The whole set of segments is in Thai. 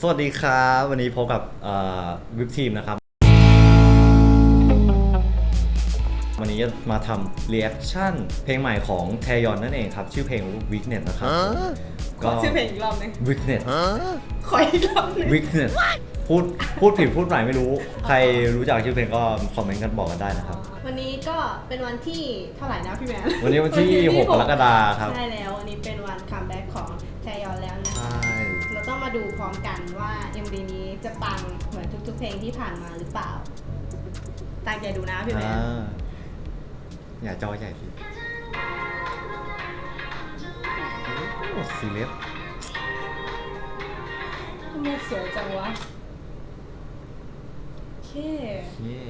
สวัสดีครับ วันนี้พบกับวิปทีมนะครับ วันนี้จะมาทำรีแอคชั่นเพลงใหม่ของแทยอนนั่นเองครับ ชื่อเพลง Weakness นะครับขอชื่อเพลงอีกรอบหนึง Weakness ขออีกรอบหนึง Weakness พูดพูดผิดพูดใหม่ไม่รู้ ใครรู้จักชื่อเพลงก็คอมเมนต์กันบอกกันได้นะครับ วันนี้ก็เป็นวันที่เท่าไหร่นะพี่แมนวันนี้วันที่ 6 กรกฎาคมครับ ใช่แล้ว วันนี้เป็นวันคัมแบ็กของแทยอนแล้วนะ ดูพร้อมกันว่า MV นี้จะปังเหมือนทุก ๆ เพลงที่ผ่านมาหรือเปล่าตั้งใจดูนะพี่แมอ่านอย่าจอใหญ่สิโอ้ซีเรียสทำไมสวยจังวะโอเค เย่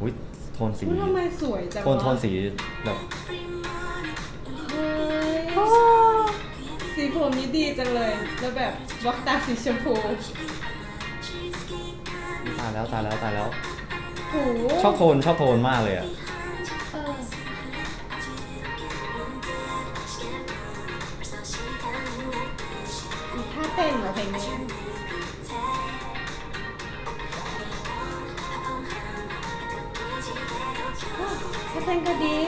อุ้ยโทนสี อุ๊ยทำไมสวยจังวะโทนโทนสีแบบ มนี้ดีจังเลย แล้วแบบบล็อกตาสีชมพูตายแล้วตายแล้วตายแล้วโอ้โหชอบโทนชอบโทนมากเลยอะ เออมีท่าเต้นเหรอเพลงนี้อ้าวท่าเต้นก็ดี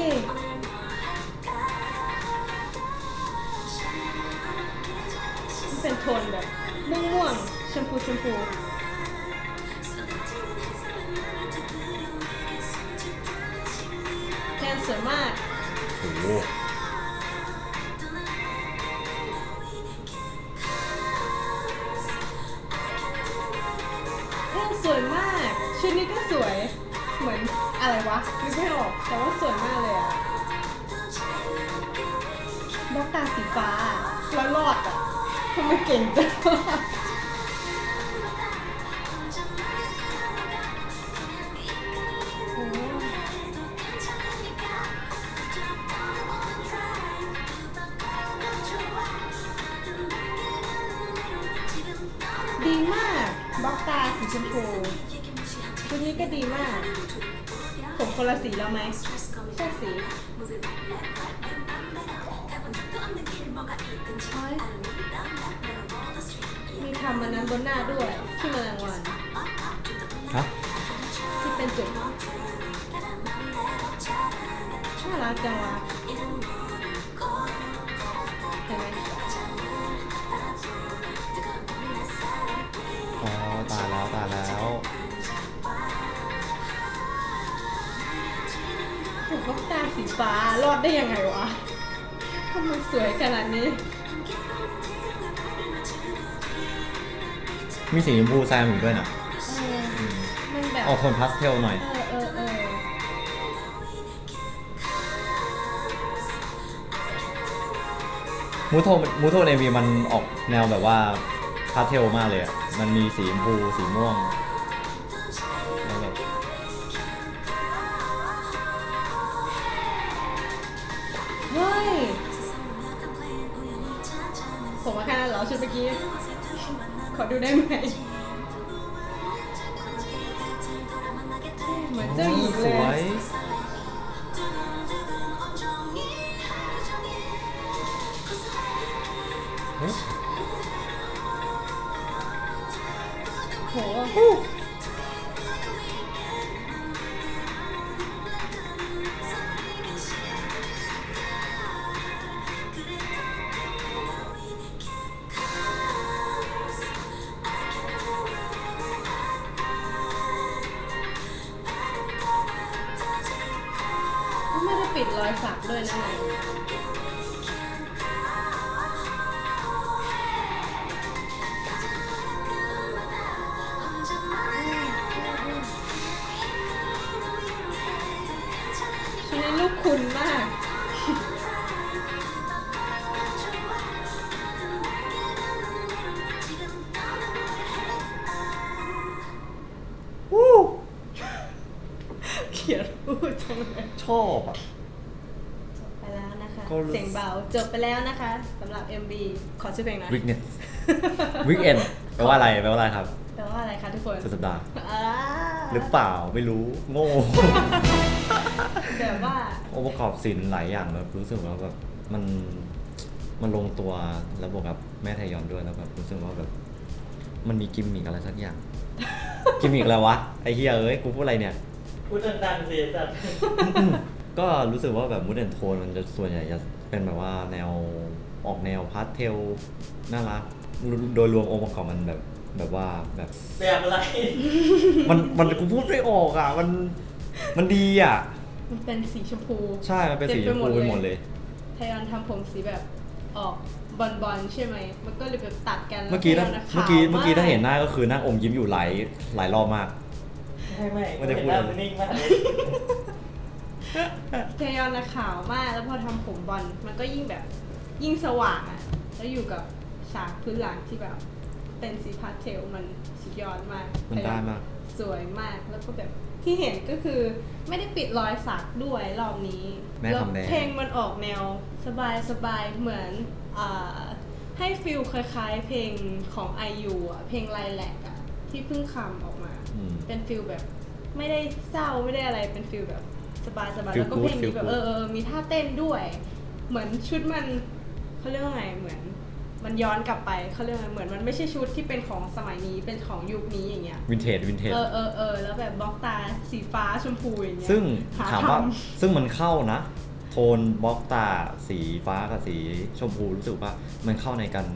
นแบบม่วงๆชมพูชมพูแทนสวยมากโอ้โหแทนสวยมาก ชุดนี้ก็สวย เหมือนอะไรวะนึกไม่ออกแต่ว่าสวยมากเลยอะบล็อกตาสีฟ้าแล้วรอดอะ ทำไมเก่งจังดีมากบล็อกตาสีชมพูชุดนี้ก็ดีมาก ผมคนละสีแล้วไหมใช่สี มีทำมันนั้นบนหน้าด้วยที่แมลงวันฮะที่เป็นจุดน่ารักจังวะเห็นไหมอ๋อตายแล้วตายแล้วผมก็ตาสีฟ้ารอดได้ยังไงวะ ทำไมสวยขนาดนี้ มีสีชมพูแซมอยู่ด้วยนะเออมันแบบ ออกโทนพาสเทลหน่อย เออเออเออมูโทมูโทในวีมันออกแนวแบบว่าพาสเทลมากเลยอะมันมีสีชมพูสีม่วง ผมว่าแค่นั้นเมื่อกี้ ขอดูได้ไหม ปิดรอยสักด้วยนะไหนชุดนี้ลูกคุณมากเขียนพูดจังเลย ชอบอะ จบไปแล้วนะคะ ก็รู้ เสียงเบาจบไปแล้วนะคะสำหรับ MV ขอชื่อเพลงหนะ Weakness Weekend แปลว่าอะไรแปลว่าอะไรครับแปลว่าอะไรคะทุกคนสุดสัปดาห์อ่าหรือเปล่าไม่รู้โง่ แบบว่า องค์ประกอบศิลป์หลายอย่างแบบรู้สึกว่าแบบมันมันลงตัวแล้วบวกกับแม่ไทยอนด้วยแล้วแบบรู้สึกว่าแบบ มันมีกิมมิกอะไรสักอย่าง กิมมิกอะไรวะไอ้เฮียเอ้ยกูพูดอะไรเนี่ย พูดดังๆสิสัตว์ ก็รู้สึกว่าแบบมูดแอนโทนมันจะส่วนใหญ่จะเป็นแบบว่าแนวออกแนวพาสเทลน่ารักโดยรวมองค์ประกอบมันแบบแบบว่าแบบ แบบอะไร มันมันกูพูดไม่ออกอะ มันมันดีอะ มันเป็นสีชมพูใช่ มันเป็นสีชมพูไปหมดเลยไทยอนทำผมสีแบบออกบอลบอลๆใช่ไหม มันก็เลยแบบตัดกันเมื่อกี้ไทถ้ายนะเมื่อกี้ขวเมื่อกี้ถ้าเห็นหมน้าก็คือนั่งอมยิ้มอยู่หลายหลายรอบมาก ไม่ไม่ไม่ได้พูดเห็นหน้ามันนิ่งมาก เลยไทยอนนะขาวมากแล้วพอทำผมบอลมันก็ยิ่งแบบยิ่งสว่างอะแล้วอยู่กับฉากพื้นหลังที่แบบ เป็นสีพาสเทลมันสุดยอดมากมันได้มาก สวยมากแล้วก็แบบที่เห็นก็คือไม่ได้ปิดรอยสักด้วยรอบนี้แม่แล้วทำแดง เพลงมันออกแนวสบายสบายๆเหมือนอ่าให้ฟิลคล้ายๆ เพลงของ IU อะเพลงไลแลกอะที่เพิ่งคำออกมา อืม เป็นฟิลแบบไม่ได้เศร้าไม่ได้อะไรเป็นฟิลแบบ สบายสบาย Feel แล้วก็เพลง good นี้ feel แบบ good เออเออมีท่าเต้นด้วย เหมือนชุดมันเขาเรียกว่าไงเหมือน มันย้อนกลับไปเขาเรียกว่าไงเหมือนมันไม่ใช่ชุดที่เป็นของสมัยนี้เป็นของยุคนี้อย่างเงี้ย วินเทจวินเทจ เออเออเออแล้วแบบบล็อกตาสีฟ้าชมพูอย่างเงี้ยซึ่งหถามว่าทซึ่งมันเข้านะ โทนบล็อกตาสีฟ้ากับสีชมพูรู้สึกว่ามันเข้าในกัน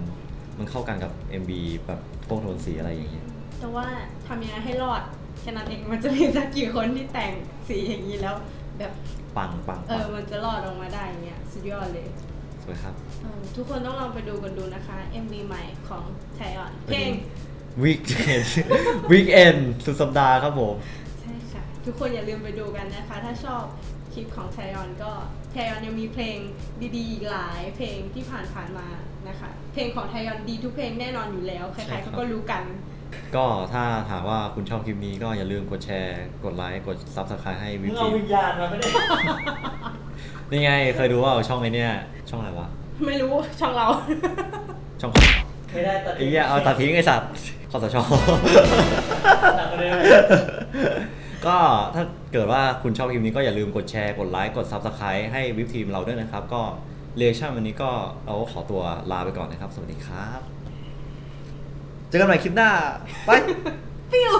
มันเข้ากันกับ MB แบบพวกโทนสีอะไรอย่างเงี้ยำแต่ว่าทำยังไงให้รอด แค่นั้นเองมันจะมีสักกี่คนที่แต่งสีอย่างนี้แล้ว แบบปังปังเอปัองมันจะรอดออกมาได้อย่างเงี้ยสุดยอดเลยสวยครับ เออทุกคนต้องลองไปดูกันดูนะคะ MV ใหม่ของไทยออนเพลง วีคเอนวีคเอนสุดสัปดาห์ครับผม ใช่ค่ะ ทุกคนอย่าลืมไปดูกันนะคะ ถ้าชอบคลิปของไทยออนก็ไทยออนยังมีเพลงดีๆอีกหลายเพลงที่ผ่านผ่านๆมานะคะ เพลงของไทยออนดีทุกเพลงแน่นอนอยู่แล้ว ใคใช่รครับๆเขาก็รู้กัน ก็ถ้าถามว่าคุณชอบคลิปนี้ก็อย่าลืมกดแชร์ กดไลค์ กด Subscribe ให้มึวิงวเอาทีวิญญาณมาไม่ได้ นี่ไง เคยดูว่าช่องไอ้เนี่ย ช่องอะไรวะ ไม่รู้ช่องเรา ช่องของไม่ได้ตัดไอ้เหี้ยเอาตัดทิ้งไอ้สัตว์ขอสช หนักกว่าเดิมก็ถ้าเกิดว่าคุณชอบคลิปนี้ก็อย่าลืมกดแชร์ กดไลค์ กด Subscribe ให้วิวทีมเราด้วยนะครับ ก็เรียชั่นวันนี้ก็เราก็ขอตัวลาไปก่อนนะครับ สวัสดีครับ เจอกันใหม่คลิปหน้า ไป ปิ้ว